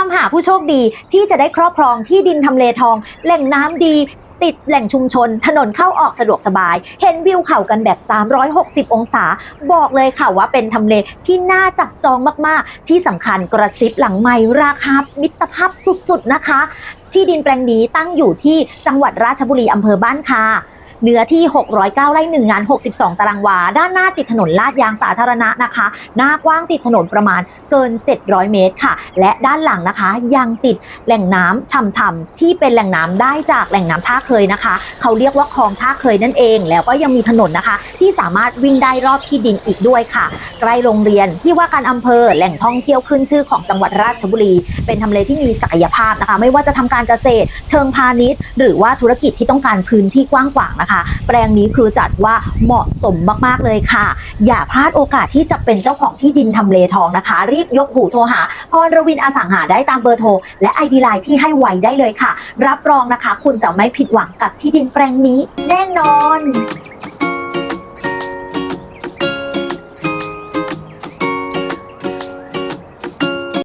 ามหาผู้โชคดีที่จะได้ครอบครองที่ดินทำเลทอง แหล่งน้ำดี ติดแหล่งชุมชน ถนนเข้าออกสะดวกสบาย เห็นวิวเขากันแบบ 360 องศา บอกเลยค่ะว่าเป็นทำเลที่น่าจับจองมากๆ ที่สำคัญกระซิบหลังไม่ราคามิตรภาพสุดๆนะคะ ที่ดินแปลงนี้ตั้งอยู่ที่จังหวัดราชบุรีอำเภอบ้านคา เนื้อที่ 609 ไร่1งาน 62 ตารางวา ด้านหน้าติดถนนลาดยางสาธารณะนะคะ หน้ากว้างติดถนนประมาณเกิน 700 เมตรค่ะ และด้านหลังนะคะ ยังติดแหล่งน้ำช่ำๆที่เป็นแหล่งน้ำได้จากแหล่งน้ำท่าเคยนะคะ เขาเรียกว่าคลองท่าเคยนั่นเอง แล้วก็ยังมีถนนนะคะ ที่สามารถวิ่งได้รอบที่ดินอีกด้วยค่ะ ใกล้โรงเรียนที่ว่าการอำเภอแหล่งท่องเที่ยวขึ้นชื่อของจังหวัดราชบุรี เป็นทำเลที่มีศักยภาพนะคะ ไม่ว่าจะทำการเกษตร เชิงพาณิชย์ หรือว่าธุรกิจที่ต้องการพื้นที่กว้างขวางนะคะ แปลงนี้คือจัดว่าเหมาะสมมากๆเลยค่ะ อย่าพลาดโอกาสที่จะเป็นเจ้าของที่ดินทำเลทองนะคะ รีบยกหูโทรหาพรรวินอสังหาได้ตามเบอร์โทรและไอดีไลน์ที่ให้ไว้ได้เลยค่ะ รับรองนะคะ คุณจะไม่ผิดหวังกับที่ดินแปลงนี้แน่นอน